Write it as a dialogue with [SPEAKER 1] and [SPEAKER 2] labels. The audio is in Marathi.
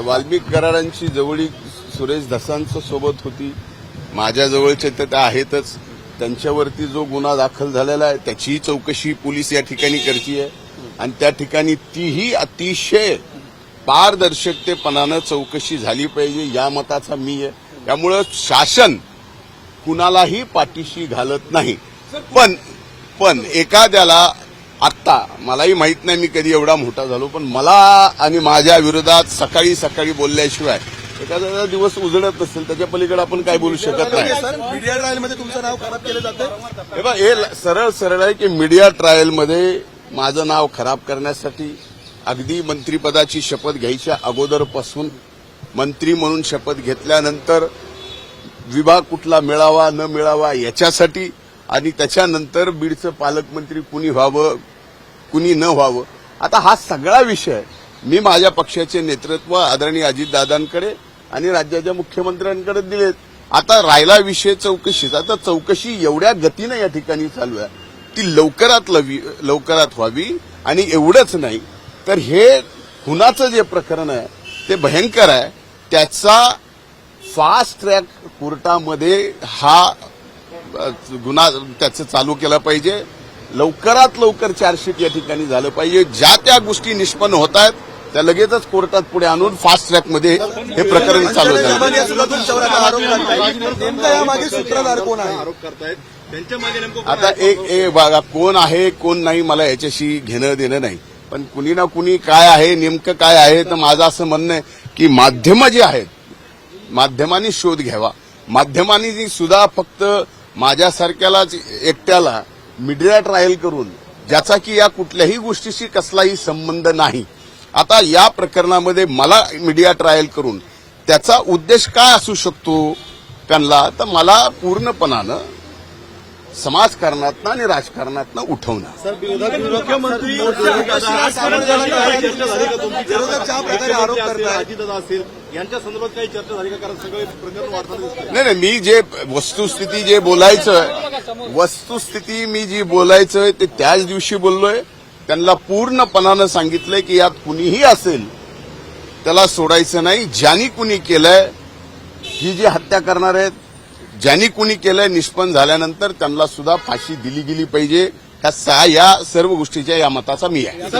[SPEAKER 1] वाल्मिक करारांची जवळीक सुरेश धसांचं सोबत होती. माझ्या जवळचे तर त्या आहेतच. त्यांच्यावरती जो गुन्हा दाखल झालेला आहे त्याचीही चौकशी पोलीस या ठिकाणी करते आहे. आणि त्या ठिकाणी तीही अतिशय पारदर्शकतेपणानं चौकशी झाली पाहिजे या मताचा मी आहे. त्यामुळं शासन कुणालाही पाठीशी घालत नाही. पण पण एखाद्याला आत्ता. मलाही माहीत नाही मी कधी एवढा मोठा झालो पण मला आणि माझ्या विरोधात सकाळी सकाळी बोलल्याशिवाय एखाद्याचा दिवस उजळत नसेल त्याच्या पलीकडे आपण काय बोलू शकत नाही.
[SPEAKER 2] सर मीडिया ट्रायलमध्ये तुमचं नाव खराब केलं जातं?
[SPEAKER 1] हे हे सरळ सरळ आहे की मीडिया ट्रायलमध्ये माझं नाव खराब करण्यासाठी अगदी मंत्रीपदाची शपथ घ्यायच्या अगोदरपासून मंत्री म्हणून शपथ घेतल्यानंतर विभाग कुठला मिळावा न मिळावा याच्यासाठी आणि त्याच्यानंतर बीडचं पालकमंत्री कुणी व्हावं कुणी न व्हावं आता हा सगळा विषय मी माझ्या पक्षाचे नेतृत्व आदरणीय अजितदादांकडे आणि राज्याच्या मुख्यमंत्र्यांकडे दिलेत. आता राहिला विषय चौकशीचा तर चौकशी एवढ्या गतीनं या ठिकाणी चालू आहे. ती लवकरात लवी लवकरात व्हावी आणि एवढंच नाही तर हे खुनाचं जे प्रकरण आहे ते भयंकर आहे. त्याचा फास्ट ट्रॅक कोर्टामध्ये हा गुन्हा त्याचं चालू केलं पाहिजे. लवकरात लवकर चार्जशीट या ठिकाणी झालं पाहिजे. ज्या त्या गोष्टी निष्पन्न होत आहेत त्या लगेचच कोर्टात पुढे आणून फास्ट ट्रॅकमध्ये हे प्रकरण चालू झालं.
[SPEAKER 2] आता
[SPEAKER 1] एक बघा कोण आहे कोण नाही मला याच्याशी घेणं देणं नाही. पण कुणी ना कुणी काय आहे नेमकं काय आहे तर माझं असं म्हणणं आहे की माध्यमं जी आहेत माध्यमांनी शोध घ्यावा. माध्यमांनी सुद्धा फक्त माझ्यासारख्यालाच एकट्याला मीडिया ट्रायल करून ज्याचा की या कुठल्याही गोष्टीशी कसलाही संबंध नाही आता या प्रकरणामध्ये मला मीडिया ट्रायल करून त्याचा उद्देश काय असू शकतो त्यांना तर मला पूर्णपणानं समाजकारणातनं आणि राजकारणातनं उठवणं
[SPEAKER 3] मुख्यमंत्री यांच्या संदर्भात काही चर्चा झाली का कारण सगळे प्रकरण.
[SPEAKER 1] नाही नाही मी जे वस्तुस्थिती जे बोलायचं वस्तुस्थिती मी जी बोलायचं ते त्याच दिवशी बोललोय त्यांना पूर्णपणानं सांगितलंय की यात कुणीही असेल त्याला सोडायचं नाही ज्यांनी कुणी केलंय ही जी हत्या करणार आहेत ज्यांनी कुणी केलंय निष्पन्न झाल्यानंतर त्यांना सुद्धा फाशी दिली गेली पाहिजे ह्या सा- या सर्व गोष्टीच्या या मताचा मी आहे